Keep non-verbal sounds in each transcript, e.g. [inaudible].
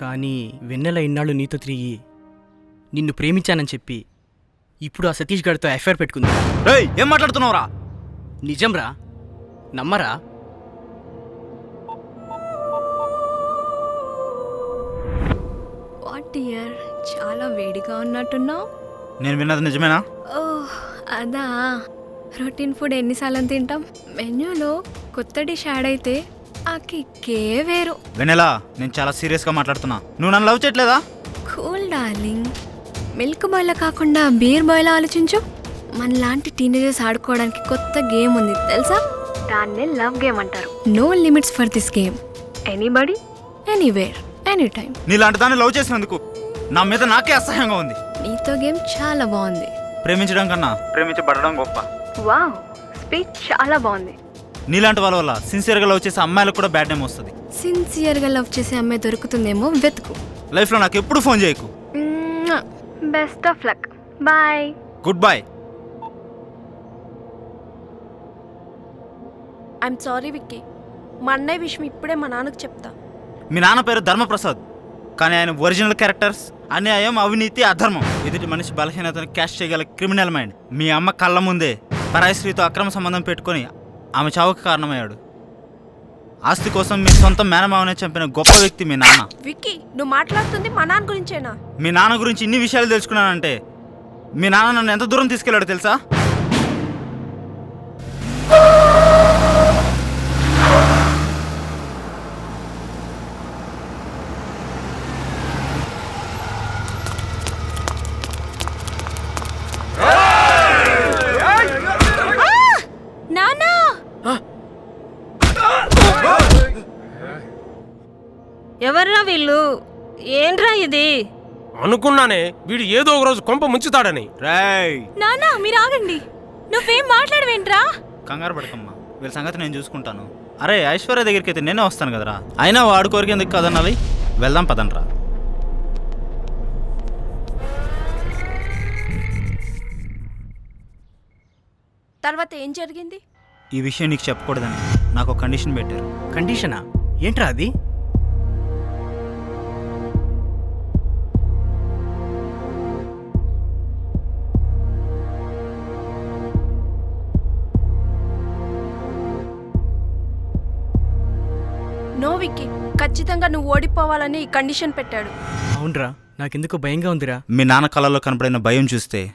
కానీ వెన్నెల ఇన్నాళ్ళు నీతో తిరిగి నిన్ను ప్రేమించానని చెప్పి ఇప్పుడు ఆ సతీష్ గారితో ఎఫ్ఐఆర్ పెట్టుకుంది. రేయ్ ఏం మాట్లాడుతున్నావురా? నిజంరా? నమ్మరా? వాట్ ఇయర్ చాలా వేడిగా ఉన్నట్టున్నావు. నేను విన్నది నిజమేనా? ఓహ్ అదా. రొటీన్ ఫుడ్ ఎన్నిసార్లు తింటాం. మెన్యూలో కొత్త డిష్ యాడ్ అయితే ఆ కిక్కే వేరు. వెనెలా నేను చాలా సీరియస్గా మాట్లాడుతున్నా. నువ్వు నన్ను లవ్ చేయట్లేదా? Cool darling. మిల్క్ బాయ్లా కాకుండా బీర్ బాయ్లా ఆలోచించు. మనలాంటి టీనేజర్స్ ఆడుకోవడానికి కొత్త గేమ్ ఉంది తెలుసా? దాన్నే లవ్ గేమ్ అంటారు. No limits for this game. Anybody anywhere any time నీలాంటి దాన్ని లవ్ చేసినందుకు నా మీద నాకే అసహ్యంగా ఉంది. నీతో గేమ్ చాలా బాగుంది. ప్రేమించడం కన్నా ప్రేమించబడడం గొప్ప. వావ్ స్పీచ్ చాలా బాగుంది. నీలాంటి వాళ్ళ వల్ల సిన్సియర్గా లవ్ చేసే అమ్మాయిలకు కూడా బ్యాడ్ నేమ్ వస్తుంది. సిన్సియర్గా లవ్ చేసే అమ్మాయి దొరుకుతుందేమో వెతుకు. లైఫ్లో నాకు ఎప్పుడు ఫోన్ చేయకు. Best of luck boy good bye I'm sorry Vicky మా అన్నయ్య విషయం ఇప్పుడే మా నాన్నకు చెప్తా. మీ నాన్న పేరు ధర్మప్రసాద్. కానీ ఆయన ఒరిజినల్ క్యారెక్టర్స్ అన్యాయం అవినీతి అధర్మం. ఎదుటి మనిషి బలహీనతను క్యాష్ చేయగల క్రిమినల్ మైండ్ మీ అమ్మ కళ్ళ ముందే పరాయి స్త్రీతో అక్రమ సంబంధం పెట్టుకొని ఆమె చావుకు కారణమయ్యాడు. ఆస్తి కోసం మీ సొంత మేనమావనే చంపిన గొప్ప వ్యక్తి మీ నాన్న. విక్కీ నువ్వు మాట్లాడుతుంది మా నాన్న గురించేనా? మీ నాన్న గురించి ఇన్ని విషయాలు తెలుసుకున్నానంటే మీ నాన్న నన్ను ఎంత దూరం తీసుకెళ్ళాడు తెలుసా? ఎవర్రా వీళ్ళు? ఏంట్రా ఇది? అనుకున్నానే వీడు ఏదో ఒక రోజు కొంప ముంచుతాడని. రేయ్. నానా మీరు ఆగండి. నువ్వేం మాట్లాడవేంట్రా? కంగారు పడకమ్మా. వీళ్ళ సంగతి నేను చూసుకుంటాను. అరే ఐశ్వర్య దగ్గరికి అయితే నేనే వస్తాను కదరా? అయినా వాడు కోరిక ఎందుకు కదనాలి? వెళ్దాం పదనరా తర్వాత ఏం జరిగింది? ఈ విషయం నీకు చెప్పకూడదని. నాకు ఒక కండిషన్ పెట్టారు. కండిషనా ఏంట్రా అది? విక్కీ ఖచ్చితంగా నువ్వు ఓడిపోవాలని ఈ కండిషన్ పెట్టాడు. అవునరా నాకెందుకు భయంగా ఉందిరా. మీ నాన్న కళలో కనపడిన భయం చూస్తే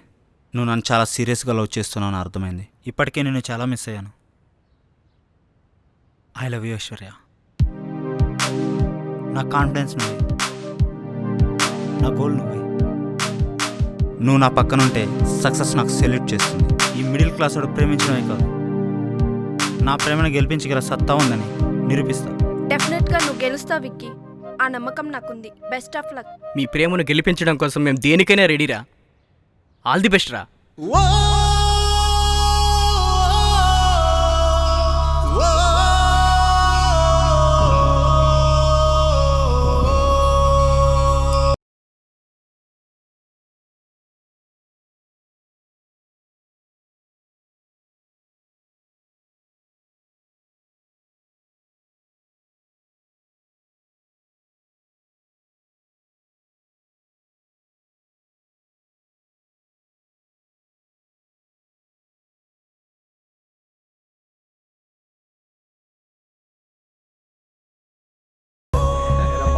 నువ్వు నన్ను చాలా సీరియస్గా లవ్ చేస్తున్నావు అని అర్థమైంది. ఇప్పటికే నేను చాలా మిస్ అయ్యాను. I love you Aishwarya. నా కాన్ఫిడెన్స్ నువ్వే. నా గోల్ నువ్వే. నువ్వు నా పక్కనుంటే సక్సెస్ నాకు సెల్యూట్ చేస్తుంది. ఈ మిడిల్ క్లాస్ వాడు ప్రేమించడమే కాదు. నా ప్రేమను గెలిపించగల సత్తా ఉందని నిరూపిస్తా. నువ్వు గెలుస్తావు విక్కీ. ఆ నమ్మకం నాకుంది. Best of luck. మీ ప్రేమను గెలిపించడం కోసం మేము దేనికైనా రెడీరా? ఆల్ ది బెస్ట్ రా.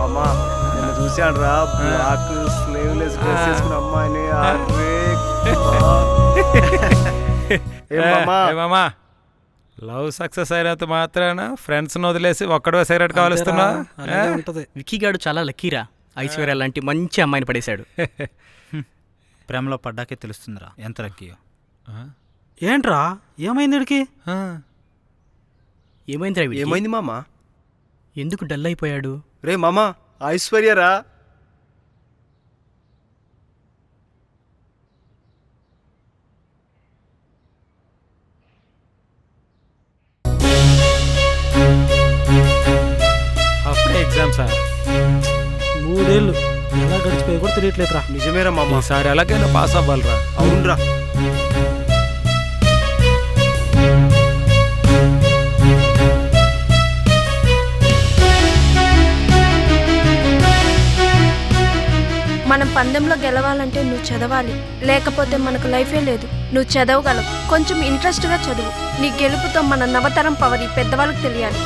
మామా నేను చూశాను రా. బ్లాక్ స్లీవ్లెస్ డ్రెస్ వేసుకున్న అమ్మాయిని. అరే [laughs] ఏ మామా? ఏ మామా? లవ్ సక్సెస్ అయినంత మాత్రాన ఫ్రెండ్స్ వదిలేసి ఒక్కడే సిగరెట్ కావలిస్తున్నా విక్కీ గాడు చాలా లక్కీరా. ఐశ్వర్య లాంటి మంచి అమ్మాయిని పడేశాడు. [laughs] ప్రేమలో పడ్డాకే తెలుస్తుందిరా. ఎంత లక్కీయో ఏంట్రా? ఏమైంది ఏమైందిరా వీడికి? ఏమైంది మామా? ఎందుకు డల్ అయిపోయాడు రే మామా ఐశ్వర్యరా. అప్పుడే మూడేళ్ళు ఎలా గడిచిపోయి కూడా తెలియట్లేదురా. నిజమేరా మామా. ఈసారి ఎలాగైనా పాస్ అవ్వాలిరా. అవునరా. మనం పందెంలో గెలవాలంటే నువ్వు చదవాలి. లేకపోతే మనకు లైఫే లేదు. నువ్వు చదవగలవు. కొంచెం ఇంట్రెస్ట్గా చదువు. నీ గెలుపుతో మన నవతరం పవర్ ఈ పెద్దవాళ్ళకి తెలియాలి.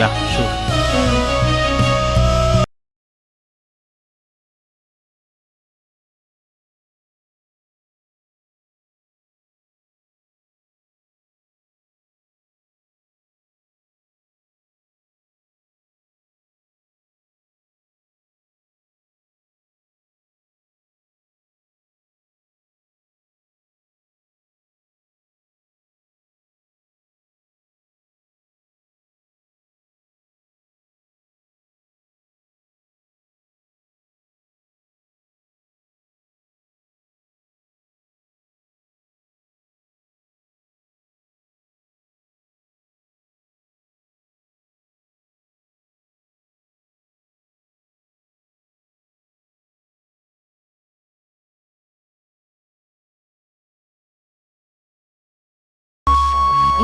Yeah sure.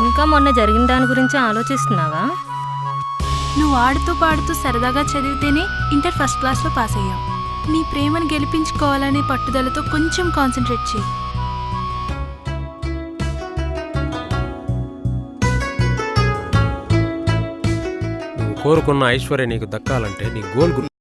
ఇంకా మొన్న జరిగిన దాని గురించి ఆలోచిస్తున్నావా? నువ్వు ఆడుతూ పాడుతూ సరదాగా చదివితేనే ఇంటర్ ఫస్ట్ క్లాస్లో పాస్ అయ్యావు. నీ ప్రేమను గెలిపించుకోవాలనే పట్టుదలతో కొంచెం కాన్సన్ట్రేట్ చేయి. నువ్వు కోరుకున్న ఐశ్వర్య నీకు దక్కాలంటే నీ గోల్ గురి